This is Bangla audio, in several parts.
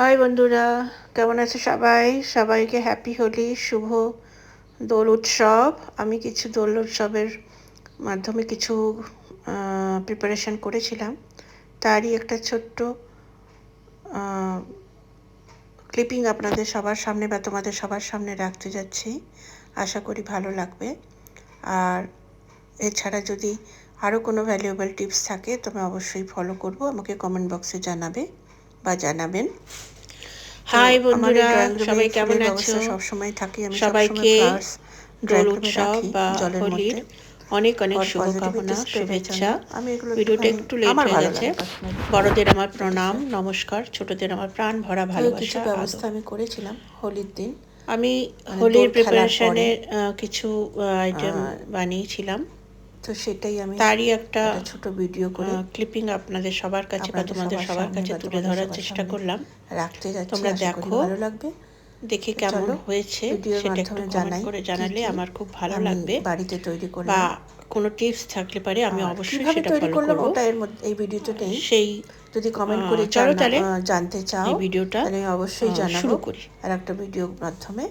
হাই বন্ধুরা, কেমন আছে সবাই? সবাইকে হ্যাপি হোলি শুভ দোল উৎসব। আমি কিছু দোল উৎসবের মাধ্যমে কিছু প্রিপারেশন করেছিলাম। তারই একটা ছোট্ট ক্লিপিং আপনাদের সবার সামনে বা তোমাদের সবার সামনে রাখতে যাচ্ছি। আশা করি ভালো লাগবে। আর এছাড়া যদি আরও কোনো ভ্যালুয়েবল টিপস থাকে, তুমি অবশ্যই ফলো করব। আমাকে কমেন্ট বক্সে জানাবে। বা জানাবেন। হাই বন্ধুরা সবাই কেমন আছো? সব সময় থাকি আমি সবাইকে দোল উৎসব বা হোলির অনেক অনেক শুভকামনা শুভেচ্ছা। ভিডিওটা একটু লেট হয়ে গেছে। বড়দের আমার প্রণাম নমস্কার। ছোটদের আমার প্রাণ ভরা ভালোবাসা ব্যবস্থা আমি করেছিলাম হোলির দিন। আমি হোলির প্রিপারেশনের কিছু আইটেম বানিয়েছিলাম। তো সেটাই আমি তারই একটা ছোট ভিডিও করে ক্লিপিং আপনাদের সবার কাছে বা তোমাদের সবার কাছে তুলে ধরার চেষ্টা করলাম। রাখতে যাচ্ছি তোমরা দেখো ভালো লাগবে। দেখে কেমন হয়েছে সেটা একটু জানাই করে জানালে আমার খুব ভালো লাগবে। বাড়িতে তৈরি করলাম। বা কোনো টিপস থাকলে পারে আমি অবশ্যই সেটা ফলো করব। ওটা এর মধ্যে এই ভিডিওতে নেই। সেই যদি কমেন্ট করে চলো তাহলে জানতে চাও এই ভিডিওটা তাহলে অবশ্যই জানাব। শুরু করি। আর একটা ভিডিওর মাধ্যমে।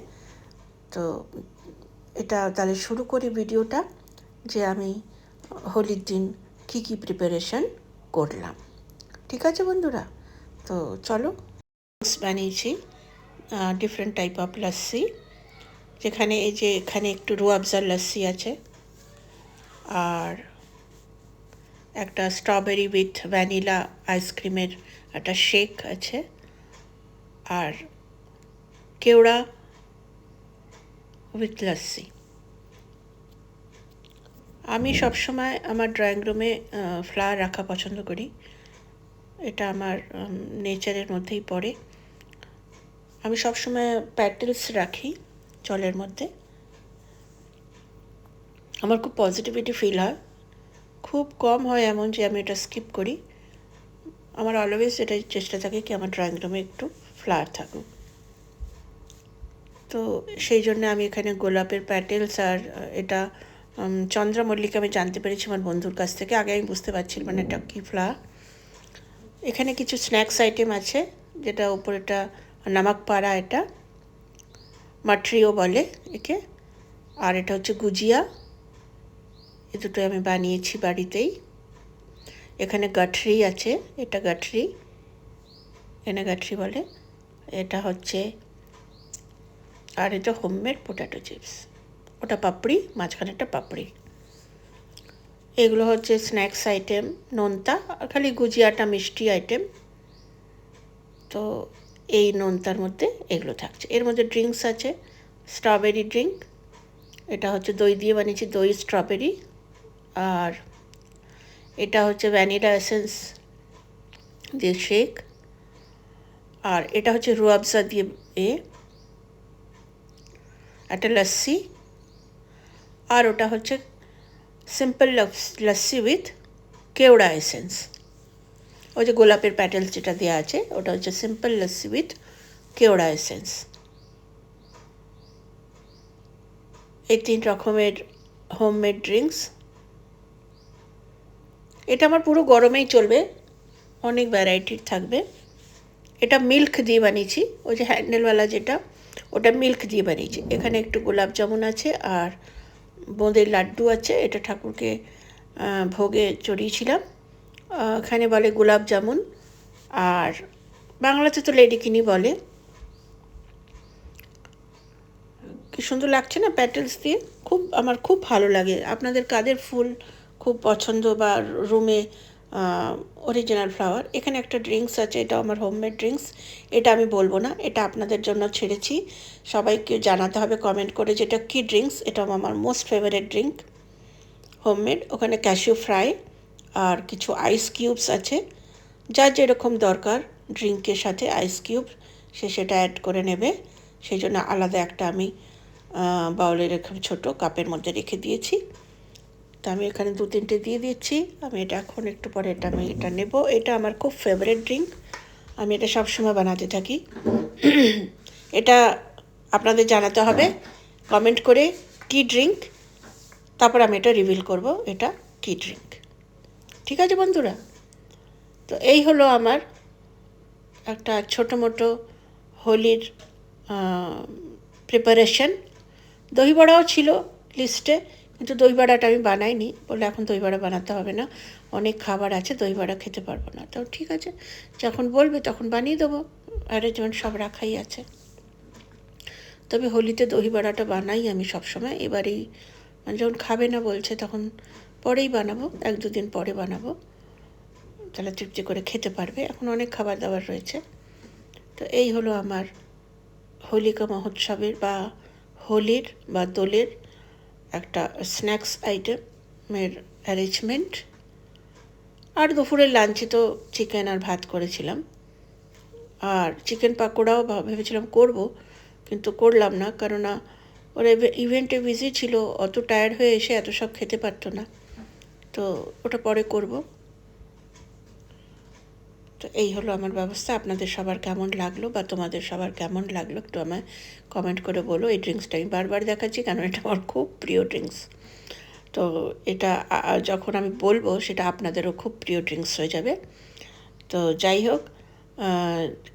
তো এটা তাহলে শুরু করি ভিডিওটা যে আমি হোলির দিন কী কী প্রিপারেশন করলাম। ঠিক আছে বন্ধুরা? তো চলো বানিয়েছি ডিফারেন্ট টাইপ অফ লাস্সি যেখানে এই যে এখানে একটু রুয়াবজার লাস্সি আছে, আর একটা স্ট্রবেরি উইথ ভ্যানিলা আইসক্রিমের একটা শেক আছে, আর কেওড়া উইথ লাস্সি আমি সবসময় আমার ড্রয়িং রুমে ফ্লাওয়ার রাখা পছন্দ করি। এটা আমার নেচারের মধ্যেই পড়ে। আমি সবসময় প্যাটেলস রাখি জলের মধ্যে। আমার খুব পজিটিভিটি ফিল হয়। খুব কম হয় এমন যে আমি এটা স্কিপ করি। আমার অলওয়েজ এটাই চেষ্টা থাকে কি আমার ড্রয়িং রুমে একটু ফ্লাওয়ার থাকুক। তো সেই জন্য আমি এখানে গোলাপের প্যাটেলস আর এটা চন্দ্রমল্লিকা আমি জানতে পেরেছি আমার বন্ধুর কাছ থেকে। আগে আমি বুঝতে পারছিলাম মানে এটা কী ফ্লাওয়ার এখানে কিছু স্ন্যাক্স আইটেম আছে, যেটা উপরেটা নামাক পাড়া এটা, মাট্রিও বলে একে। আর এটা হচ্ছে গুজিয়া। এ দুটো আমি বানিয়েছি বাড়িতেই। এখানে গাঠরি আছে, এটা গাঠরি। এনে গাঠরি বলে। এটা হচ্ছে, আর এটা হোমমেড পোটাটো চিপস ওটা পাপড়ি মাঝখানে একটা পাপড়ি। এগুলো হচ্ছে স্ন্যাক্স আইটেম, নোনতা আর খালি গুজিয়াটা মিষ্টি আইটেম। তো এই নোনতার মধ্যে এগুলো থাকছে। এর মধ্যে ড্রিঙ্কস আছে, স্ট্রবেরি ড্রিঙ্ক, এটা হচ্ছে দই দিয়ে বানিয়েছি, দই, স্ট্রবেরি। আর এটা হচ্ছে ভ্যানিলা এসেন্স দিয়ে শেক। আর এটা হচ্ছে রুয়াবজা দিয়ে এ, একটা লস্যি। আর ওটা হচ্ছে simple lassi with kewra essence ওই যে গোলাপের প্যাটেলস যেটা দেওয়া আছে, ওটা হচ্ছে simple lassi with kewra essence এই তিন রকমের হোমমেড ড্রিঙ্কস এটা আমার পুরো গরমেই চলবে, অনেক ভ্যারাইটির থাকবে। এটা মিল্ক দিয়ে বানিয়েছি, ওই যে হ্যান্ডেলওয়ালা যেটা, ওটা মিল্ক দিয়ে বানিয়েছি। এখানে একটু গোলাপ জামুন আছে আর বোঁদের লাড্ডু আছে, এটা ঠাকুরকে ভোগে চড়িয়েছিলাম। এখানে বলে গোলাপ জামুন, আর বাংলাতে তো লেডিকিনি বলে। কি সুন্দর লাগছে না প্যাটেলস দিয়ে? খুব, আমার খুব ভালো লাগে। আপনাদের কাদের ফুল খুব পছন্দ বা রুমে অরিজিনাল ফ্লাওয়ার এখানে একটা ড্রিঙ্কস আছে এটা আমার হোমমেড ড্রিঙ্কস এটা আমি বলব না, এটা আপনাদের জন্য ছেড়েছি। সবাইকে জানাতে হবে কমেন্ট করে যেটা কী ড্রিঙ্কস এটা আমার মোস্ট ফেভারেট ড্রিঙ্ক হোমমেড ওখানে ক্যাশিউ ফ্রাই আর কিছু আইস কিউবস আছে। যার যেরকম দরকার ড্রিঙ্কের সাথে আইস কিউব সে সেটা অ্যাড করে নেবে। সেই জন্য আলাদা একটা আমি বাউলে রেখে ছোটো কাপের মধ্যে রেখে দিয়েছি। তো আমি এখানে দু তিনটে দিয়ে দিচ্ছি। আমি এটা এখন একটু পরে এটা আমি এটা নেব। এটা আমার খুব ফেভারেট ড্রিঙ্ক আমি এটা সবসময় বানাতে থাকি। এটা আপনাদের জানাতে হবে। কমেন্ট করে কী ড্রিঙ্ক তারপর আমি এটা রিভিল করব এটা কী ড্রিঙ্ক ঠিক আছে বন্ধুরা? তো এই হলো আমার একটা ছোটো মোটো হোলির প্রিপারেশন দই বড়াও ছিল লিস্টে কিন্তু দই বড়াটা আমি বানাইনি। বলে এখন দই বড়া বানাতে হবে না। অনেক খাবার আছে দই বড়া খেতে পারব না। তো ঠিক আছে, যখন বলবে তখন বানিয়ে দেবো। অ্যারেঞ্জমেন্ট সব রাখাই আছে। তবে হোলিতে দই বড়াটা বানাই আমি সবসময়। এবারেই মানে যখন খাবে না বলছে তখন পরেই বানাবো, এক দুদিন পরে বানাবো। তাহলে তৃপ্তি করে খেতে পারবে। এখন অনেক খাবার দাবার রয়েছে। তো এই হলো আমার হোলিকা মহোৎসবের বা হোলির বা দোলের একটা স্ন্যাক্স আইটেমের অ্যারেঞ্জমেন্ট আর দুপুরের লাঞ্চে তো চিকেন আর ভাত করেছিলাম। আর চিকেন পাকোড়াও ভেবেছিলাম করব, কিন্তু করলাম না, কেননা ওরা ইভেন্টে বিজি ছিল, অত টায়ার্ড হয়ে এসে এত সব খেতে পারতো না। তো ওটা পরে করব। তো এই হলো আমার ব্যবস্থা। আপনাদের সবার কেমন লাগল বা তোমাদের সবার কেমন লাগল একটু আমায় কমেন্ট করে বলো। এই ড্রিঙ্কসটা আমি বারবার দেখাচ্ছি কারণ এটা আমার খুব প্রিয় ড্রিঙ্কস তো এটা যখন আমি বলব সেটা আপনাদেরও খুব প্রিয় ড্রিঙ্কস হয়ে যাবে। তো যাই হোক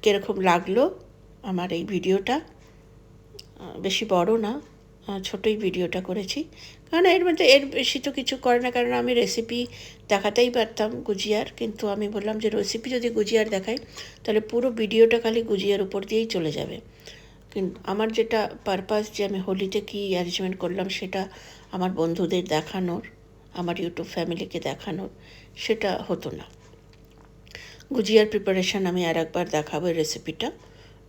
কীরকম লাগল আমার এই ভিডিওটা বেশি বড় না। ছোটোই ভিডিওটা করেছি। কারণ এর মধ্যে এর বেশি তো কিছু করে না, কারণ আমি রেসিপি দেখাতেই পারতাম গুজিয়ার, কিন্তু আমি বললাম যে রেসিপি যদি গুজিয়ার দেখাই, তাহলে পুরো ভিডিওটা খালি গুজিয়ার উপর দিয়েই চলে যাবে। কিন্তু আমার যেটা পারপাস যে আমি হোলিতে কী অ্যারেঞ্জমেন্ট করলাম সেটা আমার বন্ধুদের দেখানোর, আমার ইউটিউব ফ্যামিলিকে দেখানোর, সেটা হতো না। গুজিয়ার প্রিপারেশন আমি আর একবার দেখাবো রেসিপিটা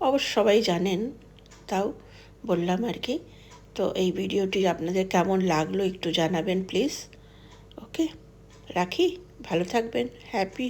অবশ্য সবাই জানেন, তাও বললাম আর কি তো এই ভিডিওটি আপনাদের কেমন লাগল একটু জানাবেন প্লিজ। ওকে রাখি। ভালো থাকবেন। হ্যাপি